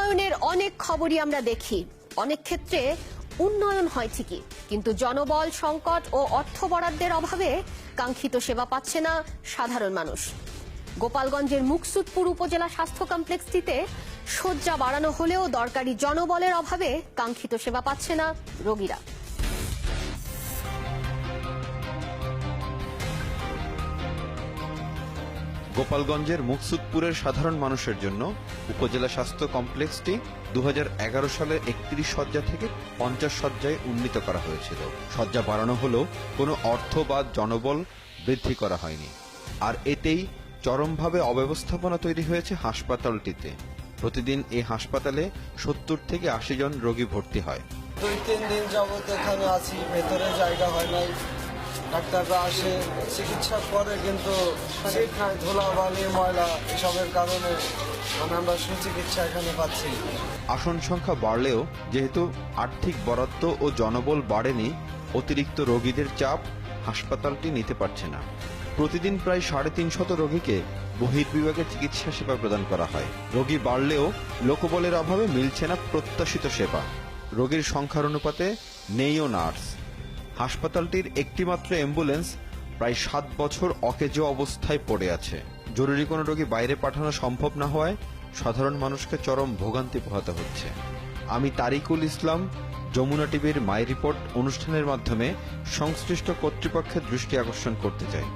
উন্নয়নের অনেক খবরই আমরা দেখি। অনেক ক্ষেত্রে উন্নয়ন হয় ঠিকই, কিন্তু জনবল, সংকট ও অর্থ বরাদ্দের অভাবে কাঙ্ক্ষিত সেবা পাচ্ছে না সাধারণ মানুষ। গোপালগঞ্জের মুকসুদপুর উপজেলা স্বাস্থ্য কমপ্লেক্সটিতে শয্যা বাড়ানো হলেও দরকারি জনবলের অভাবে কাঙ্ক্ষিত সেবা পাচ্ছে না রোগীরা। গোপালগঞ্জের মুকসুদপুরের সাধারণ মানুষের জন্য উপজেলা স্বাস্থ্য কমপ্লেক্সটি দু সালে একত্রিশ শয্যা থেকে পঞ্চাশ শয্যায় উন্নীত করা হয়েছিল। শয্যা বাড়ানো হলেও কোনো অর্থ বা জনবল বৃদ্ধি করা হয়নি। আর এতেই চরমভাবে অব্যবস্থাপনা তৈরি হয়েছে হাসপাতালটিতে। প্রতিদিন এই হাসপাতালে সত্তর থেকে আশি জন রোগী ভর্তি হয়। দুই, তিন দিন যাবত এখানে আছি, ভেতরে জায়গা হয় নাই। ডাক্তাররা আসে, চিকিৎসা করে কিন্তু নাই ধুলাবালি ময়লা এসবের কারণে মানে আমরা সুচিকিৎসা এখানে পাচ্ছি। আসন সংখ্যা বাড়লেও যেহেতু আর্থিক বরাদ্দ ও জনবল বাড়েনি, অতিরিক্ত রোগীদের চাপ হাসপাতালটি নিতে পারছে না। প্রতিদিন প্রায় সাড়ে তিনশত রোগীকে বহির্বিভাগে চিকিৎসা সেবা প্রদান করা হয়। রোগী বাড়লেও লোকবলের অভাবে মিলছে না প্রত্যাশিত সেবা। রোগীর সংখ্যার অনুপাতে নেইও নার্স। হাসপাতালটির একটিমাত্র অ্যাম্বুলেন্স প্রায় সাত বছর অকেজো অবস্থায় পড়ে আছে। জরুরি কোনো রোগী বাইরে পাঠানো সম্ভব না হওয়ায় সাধারণ মানুষকে চরম ভোগান্তি পোহাতে হচ্ছে। আমি তারিকুল ইসলাম, যমুনা টিভির মাই রিপোর্ট অনুষ্ঠানের মাধ্যমে সংশ্লিষ্ট কর্তৃপক্ষের দৃষ্টি আকর্ষণ করতে চাই।